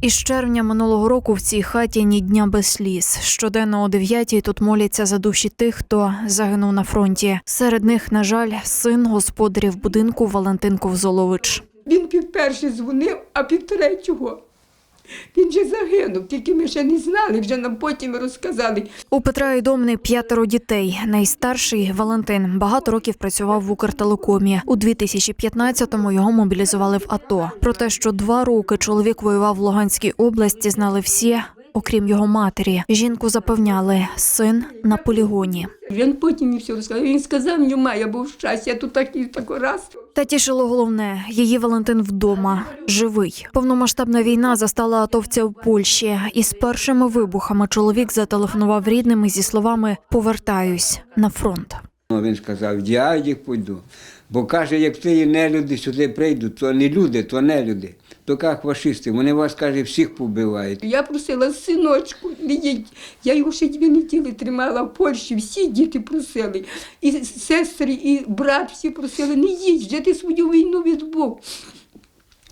Із червня минулого року в цій хаті ні дня без сліз. Щоденно о 9 тут моляться за душі тих, хто загинув на фронті. Серед них, на жаль, син господарів будинку Валентин Ковзолович. Він під перший дзвонив, а під третього. Він же загинув, тільки ми ще не знали, вже нам потім розказали. У Петра і Домни п'ятеро дітей. Найстарший Валентин багато років працював в Укртелекомі. У 2015-му його мобілізували в АТО. Про те, що два роки чоловік воював в Луганській області, знали всі, окрім його матері. Жінку запевняли, син на полігоні. Він потім мені все розказав. Він сказав, нема, я був щастя, я тут так і так раз. Та тішило головне, її Валентин вдома живий. Повномасштабна війна застала атовця в Польщі. І з першими вибухами чоловік зателефонував рідним зі словами Повертаюсь на фронт. Ну, Він сказав, я їх пойду. Бо каже, як ті нелюди сюди прийдуть, то не люди, то нелюди. То як фашисти, вони вас, каже, всіх побивають. Я просила синочку, не їдь. Я його ще дві неділі тримала в Польщі, всі діти просили. І сестри, і брат всі просили, не їдь, вже ти свою війну відбув.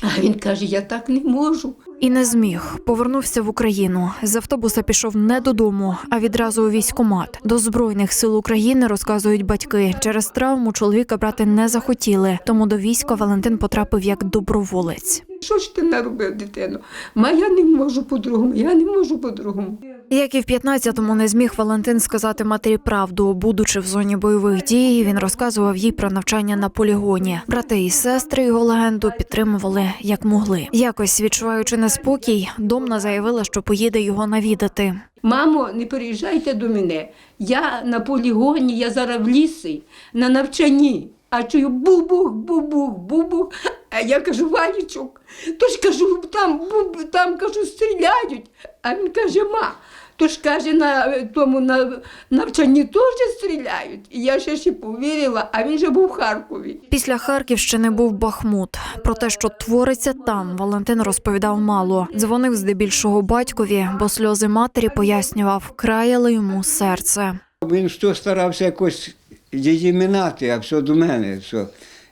А він каже, я так не можу. І не зміг. Повернувся в Україну. З автобуса пішов не додому, а відразу у військкомат. До збройних сил України розказують батьки. Через травму чоловіка брати не захотіли, тому до війська Валентин потрапив як доброволець. Що ж ти наробив, дитину? Ма я не можу по-другому, я не можу по-другому. Як і в 15-му не зміг Валентин сказати матері правду. Будучи в зоні бойових дій, він розказував їй про навчання на полігоні. Брати і сестри його легенду підтримували як могли. Якось відчуваючи неспокій, домна заявила, що поїде його навідати. Мамо, не переїжджайте до мене. Я на полігоні, я зараз в лісі, на навчанні. А чую бубух, бубух, бубух. А я кажу, Валічок, то ж кажу, там, буб, там кажу, стріляють. А він каже, ма, то ж каже, на е, тому на навчанні теж стріляють. І я ще ще повірила, а він же був в Харкові. Після Харківщини був Бахмут. Про те, що твориться там, Валентин розповідав мало. Дзвонив здебільшого батькові, бо сльози матері пояснював, краяли йому серце. Він що старався якось її минати, а все до мене. Все.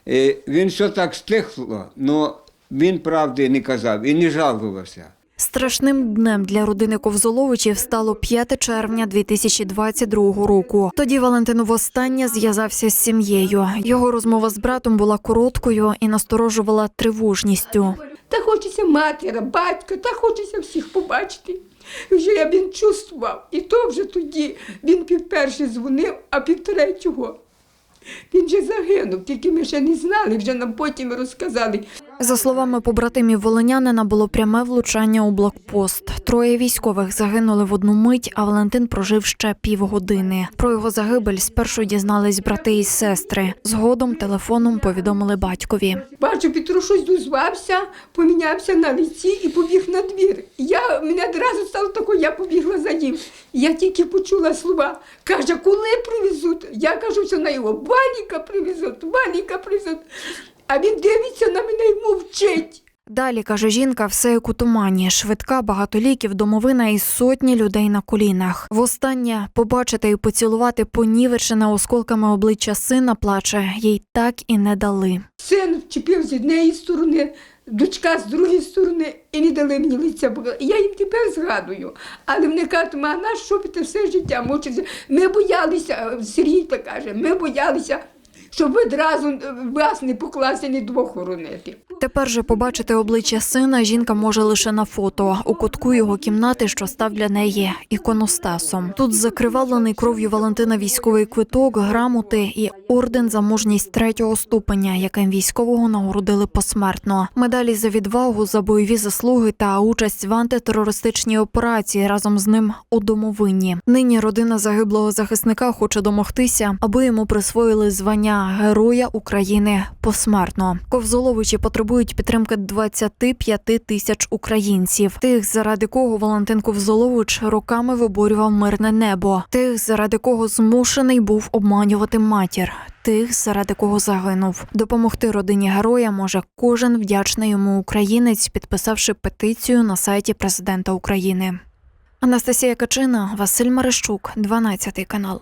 Е, Він все так стихло, але він правди не казав і не жалувався. Страшним днем для родини Ковзоловичів стало 5 червня 2022 року. Тоді Валентин востаннє зв'язався з сім'єю. Його розмова з братом була короткою і насторожувала тривожністю. Та хочеться матера, батька, та хочеться всіх побачити. Вже я він чувствував. І то вже тоді він під перший дзвонив, а під третього. Він же загинув, тільки ми ще не знали, вже нам потім розказали. За словами побратимів волинянина, було пряме влучання у блокпост. Троє військових загинули в одну мить, а Валентин прожив ще півгодини. Про його загибель спершу дізнались брати і сестри. Згодом телефоном повідомили батькові. Бачу, Петро щось дозвався, помінявся на лиці і побіг на двір. Я, мене одразу стало тако, я побігла за ним. Я тільки почула слова. Каже, коли привезуть? Я кажу, що на його валіка привезуть, валіка привезуть. А він дивиться на мене і мовчить. Далі каже жінка, все як у тумані. Швидка, багато ліків, домовина і сотні людей на колінах. Востаннє побачити і поцілувати понівечене осколками обличчя сина плаче, їй так і не дали. Син вчепив з однієї сторони, дочка з другої сторони, і не дали мені лиця. Я їм тепер згадую. Але вони кажуть, ма, на що ти все життя мучився? Ми боялися, Сергій так каже, ми боялися, щоб відразу е, вас не покласти, ні двох хоронити. Тепер же побачити обличчя сина жінка може лише на фото у кутку його кімнати, що став для неї іконостасом. Тут закривавлений кров'ю Валентина військовий квиток, грамоти і орден за мужність третього ступеня, яким військового нагородили посмертно. Медалі за відвагу, за бойові заслуги та участь в антитерористичній операції разом з ним у домовині. Нині родина загиблого захисника хоче домогтися, аби йому присвоїли звання Героя України посмертно. Ковзоловичі потребують підтримки 25 тисяч українців. Тих, заради кого Валентин Ковзолович роками виборював мирне небо, тих, заради кого змушений був обманювати матір. Тих, заради кого загинув, допомогти родині героя може кожен вдячний йому українець, підписавши петицію на сайті президента України. Анастасія Качина, Василь Марищук, 12 канал.